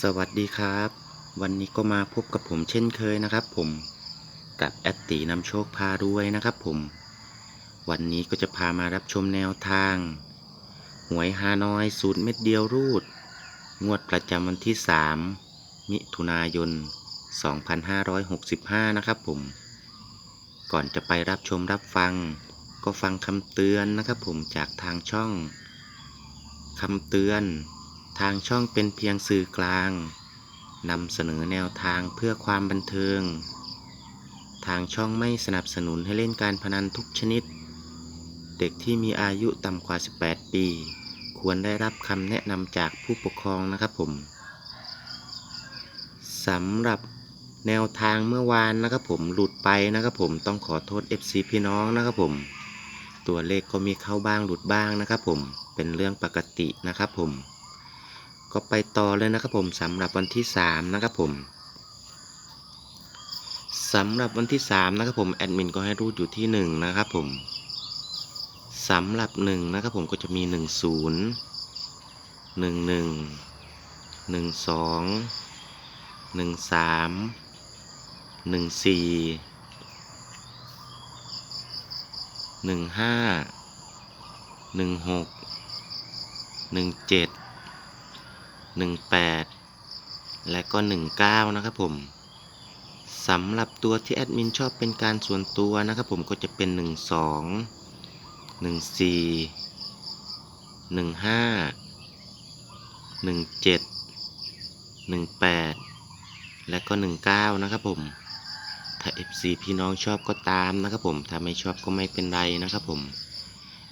สวัสดีครับ วันนี้ก็มาพบกับผมเช่นเคยนะครับ ผมกับแอตตีนำโชคพารวยนะครับ ผม วันนี้ก็จะพามารับชมแนวทาง หวยฮานอยสูตรเม็ดเดียวรูด งวดประจำวันที่ 3 มิถุนายน 2565 นะครับ ผม ก่อนจะไปรับชมรับฟัง ก็ฟังคำเตือนนะครับ ผมจากทางช่องคำเตือน ทางช่องเป็นเพียงสื่อกลางนำเสนอแนวทางเพื่อความบันเทิง ทางช่องไม่สนับสนุนให้เล่นการพนันทุกชนิด เด็กที่มีอายุต่ำกว่า 18 ปี ควรได้รับคำแนะนำจากผู้ปกครองนะครับผมสำหรับแนวทางเมื่อวานนะครับผมหลุดไปนะครับผมต้องขอโทษ FC พี่น้องนะครับผม ตัวเลขก็มีเข้าบ้างหลุดบ้างนะครับผมเป็นเรื่องปกตินะครับผม ก็ไปต่อเลยนะครับผมสำหรับวันที่ 3 นะครับผมสำหรับวันที่ 3 นะครับผมแอดมินก็ให้รูดอยู่ที่ 1 นะครับผมสำหรับ 1 นะครับผมก็จะมี 1 0 1 1 1 2 1 3 1 4 1 5 1 6 1 7 18 และก็ 19 นะครับผมสำหรับตัวที่แอดมินชอบเป็นการส่วนตัวนะครับผมก็จะเป็น 12 14 15 17 18 และก็ 19 นะครับผมถ้า FC พี่น้องชอบก็ตามนะครับผม ถ้าไม่ชอบก็ไม่เป็นไรนะครับผม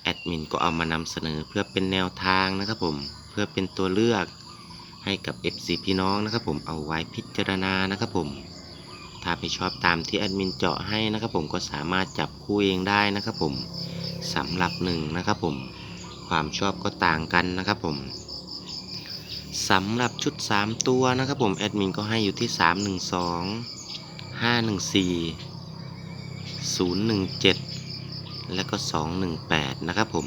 แอดมินก็เอามานำเสนอเพื่อเป็นแนวทางนะครับผม เพื่อเป็นตัวเลือก ให้กับ FC พี่น้องนะครับผมเอาไว้พิจารณานะครับผม ถ้าไม่ชอบตามที่แอดมินเจาะให้นะครับผมก็สามารถจับคู่เองได้นะครับผมสำหรับหนึ่งนะครับผม ความชอบก็ต่างกันนะครับผมสำหรับชุด 3 ตัวนะครับผมแอดมินก็ให้อยู่ที่ 312 514 017 และก็ 218 นะครับผม